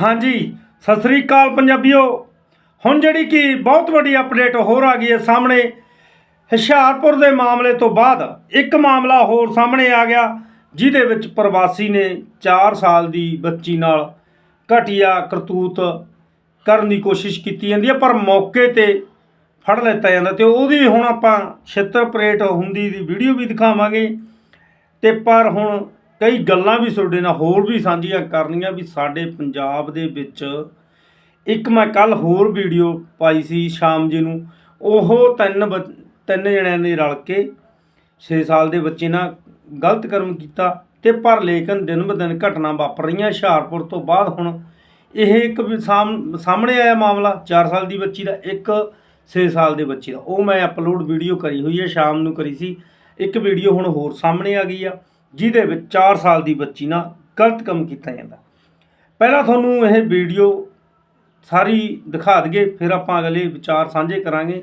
ਹਾਂਜੀ, ਸਤਿ ਸ੍ਰੀ ਅਕਾਲ ਪੰਜਾਬੀਓ। ਹੁਣ ਜਿਹੜੀ ਕਿ ਬਹੁਤ ਵੱਡੀ ਅਪਡੇਟ ਹੋਰ ਆ ਗਈ ਹੈ ਸਾਹਮਣੇ, ਹੁਸ਼ਿਆਰਪੁਰ ਦੇ ਮਾਮਲੇ ਤੋਂ ਬਾਅਦ ਇੱਕ ਮਾਮਲਾ ਹੋਰ ਸਾਹਮਣੇ ਆ ਗਿਆ, ਜਿਹਦੇ ਵਿੱਚ ਪ੍ਰਵਾਸੀ ਨੇ 4 ਸਾਲ ਦੀ ਬੱਚੀ ਨਾਲ ਘਟੀਆ ਕਰਤੂਤ ਕਰਨ ਦੀ ਕੋਸ਼ਿਸ਼ ਕੀਤੀ ਜਾਂਦੀ ਹੈ, ਪਰ ਮੌਕੇ ਤੇ ਫੜ ਲਿੱਤਾ ਜਾਂਦਾ ਤੇ ਉਹਦੀ ਹੁਣ ਆਪਾਂ ਛਿੱਤਰ ਪਰੇਟ ਹੁੰਦੀ ਦੀ ਵੀਡੀਓ ਵੀ ਦਿਖਾਵਾਂਗੇ। ਤੇ ਪਰ ਹੁਣ ਕਈ ਗੱਲਾਂ ਵੀ ਤੁਹਾਡੇ ਨਾਲ ਹੋਰ ਵੀ ਸਾਂਝੀਆਂ ਕਰਨੀਆਂ ਵੀ ਸਾਡੇ ਪੰਜਾਬ ਦੇ ਵਿੱਚ। ਇੱਕ ਮੈਂ ਕੱਲ ਹੋਰ ਵੀਡੀਓ ਪਾਈ ਸੀ ਸ਼ਾਮ ਜੀ ਨੂੰ। ਉਹ ਤਿੰਨ ਬੱਚ- ਤਿੰਨ ਜਣਿਆਂ ਨੇ ਰਲ ਕੇ 6 ਸਾਲ ਦੇ ਬੱਚੇ ਨਾਲ ਗਲਤ ਕਰਮ ਕੀਤਾ ਤੇ ਪਰ ਲੇਕਿਨ ਦਿਨ ਬ ਦਿਨ ਘਟਨਾ ਵਾਪਰ ਰਹੀਆਂ ਹੁਸ਼ਿਆਰਪੁਰ ਤੋਂ ਬਾਅਦ ਹੁਣ ਇਹ ਇੱਕ ਵੀ ਸਾਹਮ- ਸਾਹਮਣੇ ਆਇਆ ਮਾਮਲਾ 4 ਸਾਲ ਦੀ ਬੱਚੀ ਦਾ, ਇੱਕ 6 ਸਾਲ ਦੇ ਬੱਚੇ ਦਾ। ਉਹ ਮੈਂ ਅਪਲੋਡ ਵੀਡੀਓ ਕਰੀ ਹੋਈ ਹੈ, ਸ਼ਾਮ ਨੂੰ ਕਰੀ ਸੀ। ਇੱਕ ਵੀਡੀਓ ਹੁਣ ਹੋਰ ਸਾਹਮਣੇ ਆ ਗਈ ਆ। ਜਿਹਦੇ ਵਿੱਚ 4 ਸਾਲ ਦੀ ਬੱਚੀ ਨਾਲ ਗਲਤ ਕੰਮ ਕੀਤਾ ਜਾਂਦਾ। ਪਹਿਲਾਂ ਤੁਹਾਨੂੰ ਇਹ ਵੀਡੀਓ ਸਾਰੀ ਦਿਖਾ ਦਈਏ, ਫਿਰ ਆਪਾਂ ਅਗਲੇ ਵਿਚਾਰ ਸਾਂਝੇ ਕਰਾਂਗੇ।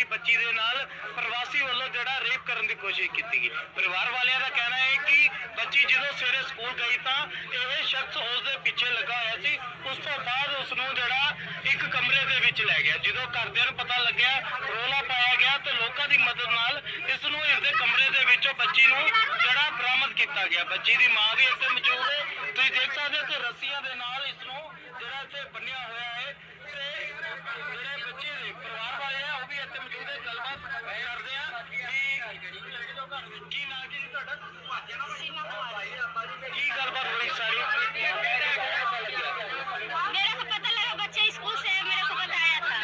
ਦੀ ਬੱਚੀ ਦੇ ਨਾਲ ਪ੍ਰਵਾਸੀ ਵੱਲੋਂ ਜਿਹੜਾ ਰੇਪ ਕਰਨ ਦੀ ਕੋਸ਼ਿਸ਼ ਕੀਤੀ ਗਈ। ਪਰਿਵਾਰ ਵਾਲਿਆਂ ਦਾ ਕਹਿਣਾ ਹੈ ਕਿ ਬੱਚੀ ਜਦੋਂ ਸਵੇਰੇ ਸਕੂਲ ਗਈ ਤਾਂ ਇਹ ਸ਼ਖਸ ਉਸ ਦੇ ਪਿੱਛੇ ਲੱਗਾ ਹੋਇਆ ਸੀ। ਉਸ ਤੋਂ ਬਾਅਦ ਉਸ ਨੂੰ ਜਿਹੜਾ ਇੱਕ ਕਮਰੇ ਦੇ ਵਿੱਚ ਲੈ ਗਿਆ। ਜਦੋਂ ਘਰਦਿਆਂ ਨੂੰ ਪਤਾ ਲੱਗਿਆ, ਰੋਲਾ ਪਾਇਆ ਗਿਆ ਤੇ ਲੋਕਾਂ ਦੀ ਮਦਦ ਨਾਲ ਇਸ ਨੂੰ ਇਸ ਦੇ ਕਮਰੇ ਦੇ ਵਿੱਚੋਂ ਬੱਚੀ ਨੂੰ ਜਿਹੜਾ ਬਰਾਮਦ ਕੀਤਾ ਗਿਆ। ਬੱਚੀ ਦੀ ਮਾਂ ਵੀ ਇੱਥੇ ਮੌਜੂਦ ਹੈ। ਤੁਸੀਂ ਦੇਖ ਸਕਦੇ ਹੋ ਕਿ ਰੱਸੀਆਂ ਦੇ ਨਾਲ ਇਸ ਨੂੰ ਕਿ ਕੀ ਨਾਂ ਕੀ ਜੀ ਤੁਹਾਡਾ ਕੀ ਗੱਲਬਾਤ ਹੋਈ ਸਾਰੀ मेरे को पता लगा बच्चे स्कूल से मेरे को बताया था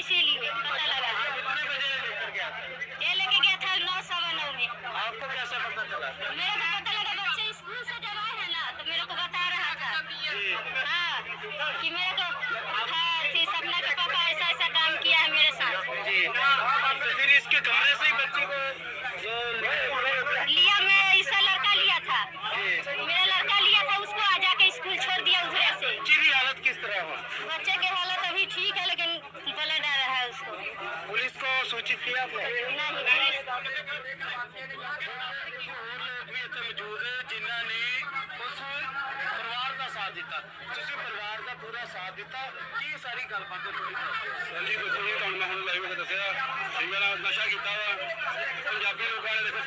इसीलिए पता लगा कितने बजे लेकर गया था ये लेके गया था नौ सवा नौ में आपको कैसे पता चला मेरे को पता लगा बच्चे स्कूल से जब आए हैं ना तो मेरे को बता रहा था हाँ कि मेरे को हाँ कि सपना के पापा ऐसा ऐसा काम किया है मेरे साथ जी तो फिर इसके कमरे से ਮੌਜੂਦ ਜਿਨ੍ਹਾਂ ਨੇ ਉਸ ਪਰਿਵਾਰ ਦਾ ਸਾਥ ਦਿੱਤਾ ਤੁਸੀਂ ਪਰਿਵਾਰ ਦਾ ਪੂਰਾ ਸਾਥ ਦਿੱਤਾ ਕੀ ਸਾਰੀ ਗੱਲਬਾਤ ਤੁਸੀਂ ਜੀ ਕੁਝ ਨਹੀਂ ਤੁਹਾਨੂੰ ਮੈਂ ਹੁਣ ਲਾਈਵ ਨਸ਼ਾ ਕੀਤਾ ਵਾ। ਪੰਜਾਬੀ ਲੋਕਾਂ ਨੇ ਦੇਖੋ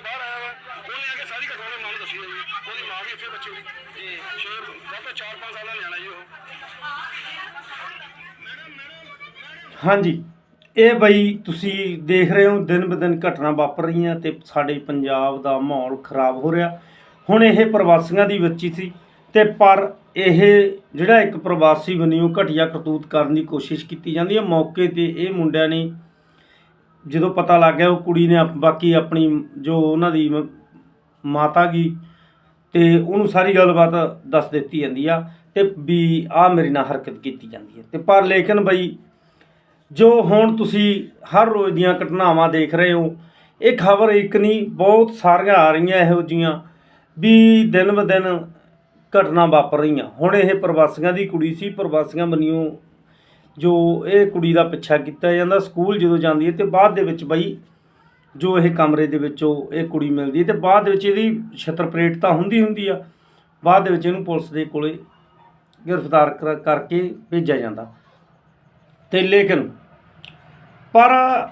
ਬੱਚਾ ਬਾਹਰ ਆਇਆ ਵਾ, ਉਹਨੇ ਆ ਕੇ ਸਾਰੀ ਘਟਨਾ ਨੂੰ ਦੱਸੀ ਹੈ ਉਹਦੀ ਮਾਂ ਵੀ ਇੱਥੇ ਬੱਚੇ ਦੀ। ਜੀ ਛੇ ਬਹੁਤ 4-5 ਸਾਲਾਂ ਦਾ ਨਿਆਣਾ ਜੀ ਉਹ। ਹਾਂਜੀ। ਇਹ ਬਈ ਤੁਸੀਂ ਦੇਖ ਰਹੇ ਹੋ, ਦਿਨ ਬ ਦਿਨ ਘਟਨਾ ਵਾਪਰ ਰਹੀਆਂ ਤੇ ਸਾਡੇ ਪੰਜਾਬ ਦਾ ਮਾਹੌਲ ਖਰਾਬ ਹੋ ਰਿਹਾ। ਹੁਣ ਇਹ ਪ੍ਰਵਾਸੀਆਂ ਦੀ ਬੱਚੀ ਸੀ ਤੇ ਪਰ ਇਹ ਜਿਹੜਾ ਇੱਕ ਪ੍ਰਵਾਸੀ ਬਣੀ ਉਹ ਘਟੀਆ ਕਰਤੂਤ ਕਰਨ ਦੀ ਕੋਸ਼ਿਸ਼ ਕੀਤੀ ਜਾਂਦੀ ਹੈ। ਮੌਕੇ ਤੇ ਇਹ ਮੁੰਡਿਆਂ ਨੇ ਜਦੋਂ ਪਤਾ ਲੱਗ ਗਿਆ ਉਹ ਕੁੜੀ ਨੇ ਬਾਕੀ ਆਪਣੀ ਜੋ ਉਹਨਾਂ ਦੀ ਮਾਤਾ ਗੀ ਤੇ ਉਹਨੂੰ ਸਾਰੀ ਗੱਲਬਾਤ ਦੱਸ ਦਿੱਤੀ ਜਾਂਦੀ ਆ ਤੇ ਵੀ ਆ ਮੇਰੇ ਨਾਲ ਹਰਕਤ ਕੀਤੀ ਜਾਂਦੀ ਹੈ ਤੇ ਪਰ ਲੇਕਿਨ ਬਈ ਜੋ ਹੁਣ ਤੁਸੀਂ ਹਰ ਰੋਜ਼ ਦੀਆਂ ਘਟਨਾਵਾਂ ਦੇਖ ਰਹੇ ਹੋ, ਇਹ ਖਬਰ ਇੱਕ ਨਹੀਂ, ਬਹੁਤ ਸਾਰੀਆਂ ਆ ਰਹੀਆਂ ਇਹੋ ਜੀਆਂ ਵੀ ਦਿਨ ਬ ਦਿਨ ਘਟਨਾ ਵਾਪਰ ਰਹੀਆਂ। ਹੁਣ ਇਹ ਪ੍ਰਵਾਸੀਆਂ ਦੀ ਕੁੜੀ ਸੀ, ਪ੍ਰਵਾਸੀਆਂ ਬੰਨਿਓ ਜੋ ਇਹ ਕੁੜੀ ਦਾ ਪਿੱਛਾ ਕੀਤਾ ਜਾਂਦਾ, ਸਕੂਲ ਜਦੋਂ ਜਾਂਦੀ ਹੈ ਤੇ ਬਾਅਦ ਦੇ ਵਿੱਚ ਬਈ ਜੋ ਇਹ ਕਮਰੇ ਦੇ ਵਿੱਚੋਂ ਇਹ ਕੁੜੀ ਮਿਲਦੀ ਹੈ ਤੇ ਬਾਅਦ ਦੇ ਵਿੱਚ ਇਹਦੀ ਛਤਰਪ੍ਰੇਟ ਤਾਂ ਹੁੰਦੀ ਹੁੰਦੀ ਆ, ਬਾਅਦ ਦੇ ਵਿੱਚ ਇਹਨੂੰ ਪੁਲਿਸ ਦੇ ਕੋਲੇ ਗ੍ਰਿਫਤਾਰ ਕਰ- ਕਰਕੇ ਭੇਜਿਆ ਜਾਂਦਾ। ਤੇ ਲੇਕਿਨ ਪਰ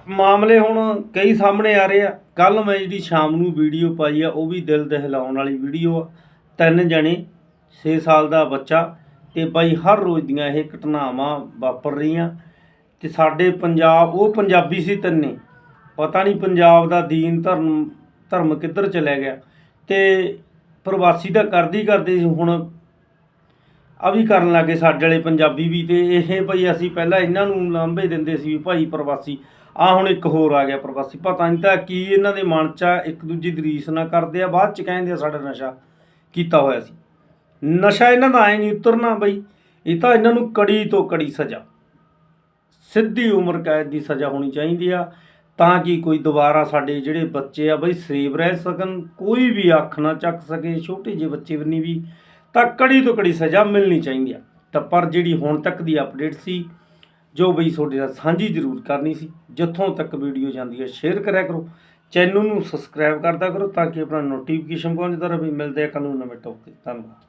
ਮਾਮਲੇ ਹੁਣ ਕਈ ਸਾਹਮਣੇ ਆ ਰਹੇ ਆ। ਕੱਲ ਮੈਂ ਜਿਹੜੀ ਸ਼ਾਮ ਨੂੰ ਵੀਡੀਓ ਪਾਈ ਆ, ਉਹ ਵੀ ਦਿਲ ਦਹਿਲਾਉਣ ਵਾਲੀ ਵੀਡੀਓ ਆ। ਤਿੰਨ ਜਣੇ 6 ਸਾਲ ਦਾ ਬੱਚਾ ਤੇ ਬਾਈ ਹਰ ਰੋਜ਼ ਦੀਆਂ ਇਹ ਘਟਨਾਵਾਂ ਵਾਪਰ ਰਹੀਆਂ ਤੇ ਸਾਡੇ ਪੰਜਾਬ ਉਹ ਪੰਜਾਬੀ ਸੀ ਤੰਨੇ। ਪਤਾ ਨਹੀਂ ਪੰਜਾਬ ਦਾ ਦੀਨ ਧਰਮ ਧਰਮ ਕਿੱਧਰ ਚਲਿਆ ਗਿਆ ਤੇ ਪ੍ਰਵਾਸੀ ਤਾਂ ਕਰਦੀ ਕਰਦੇ ਸੀ ਹੁਣ ਆ ਵੀ ਕਰਨ ਲੱਗੇ ਸਾਡੇ ਵਾਲੇ ਪੰਜਾਬੀ ਵੀ ਤੇ ਇਹ ਭਾਈ ਅਸੀਂ ਪਹਿਲਾਂ ਇਹਨਾਂ ਨੂੰ ਲਾਂਭੇ ਦਿੰਦੇ ਸੀ ਵੀ ਭਾਈ ਪ੍ਰਵਾਸੀ ਆ ਹੁਣ ਇੱਕ ਹੋਰ ਆ ਗਿਆ ਪ੍ਰਵਾਸੀ। ਪਤਾ ਨਹੀਂ ਤਾਂ ਕੀ ਇਹਨਾਂ ਦੇ ਮਨ 'ਚ ਆ, ਇੱਕ ਦੂਜੀ ਦੀ ਨਾ ਕਰਦੇ ਆ ਬਾਅਦ 'ਚ ਕਹਿੰਦੇ ਆ ਸਾਡਾ ਨਸ਼ਾ ਕੀਤਾ ਹੋਇਆ ਸੀ। ਨਸ਼ਾ ਇਹਨਾਂ ਦਾ ਐ ਨਹੀਂ ਉਤਰਨਾ ਬਈ, ਇਹ ਤਾਂ ਇਹਨਾਂ ਨੂੰ ਕੜੀ ਤੋਂ ਕੜੀ ਸਜ਼ਾ। ਸਿੱਧੀ ਉਮਰ ਕੈਦ ਦੀ ਸਜ਼ਾ ਹੋਣੀ ਚਾਹੀਦੀ ਆ, ਤਾਂ ਕਿ ਕੋਈ ਦੁਬਾਰਾ ਸਾਡੇ ਜਿਹੜੇ ਬੱਚੇ ਆ ਬਈ ਸੇਵ ਰਹਿ ਸਕਣ, ਕੋਈ ਵੀ ਅੱਖ ਨਾ ਚੱਕ ਸਕੇ, ਛੋਟੇ ਜਿਹੇ ਬੱਚੇ ਵੀ ਵੀ, ਤਾਂ ਕੜੀ ਤੋਂ ਕੜੀ ਸਜ਼ਾ ਮਿਲਣੀ ਚਾਹੀਦੀ ਆ। ਤਾਂ ਪਰ ਜਿਹੜੀ ਹੁਣ ਤੱਕ ਦੀ ਅਪਡੇਟ ਸੀ, ਜੋ ਬਈ ਤੁਹਾਡੇ ਨਾਲ ਸਾਂਝੀ ਜ਼ਰੂਰ ਕਰਨੀ ਸੀ, ਜਿੱਥੋਂ ਤੱਕ ਵੀਡੀਓ ਜਾਂਦੀ ਹੈ ਸ਼ੇਅਰ ਕਰਿਆ ਕਰੋ, ਚੈਨਲ ਨੂੰ ਸਬਸਕ੍ਰਾਈਬ ਕਰਦਾ ਕਰੋ, ਤਾਂ ਕਿ ਆਪਣਾ ਨੋਟੀਫਿਕੇਸ਼ਨ ਪਹੁੰਚਦਾ ਰਹੇ। ਮਿਲਦੇ ਆ ਕੱਲ੍ਹ ਨੂੰ ਨਵੇਂ ਟੌਪਿਕ ਧੰਨਵਾਦ।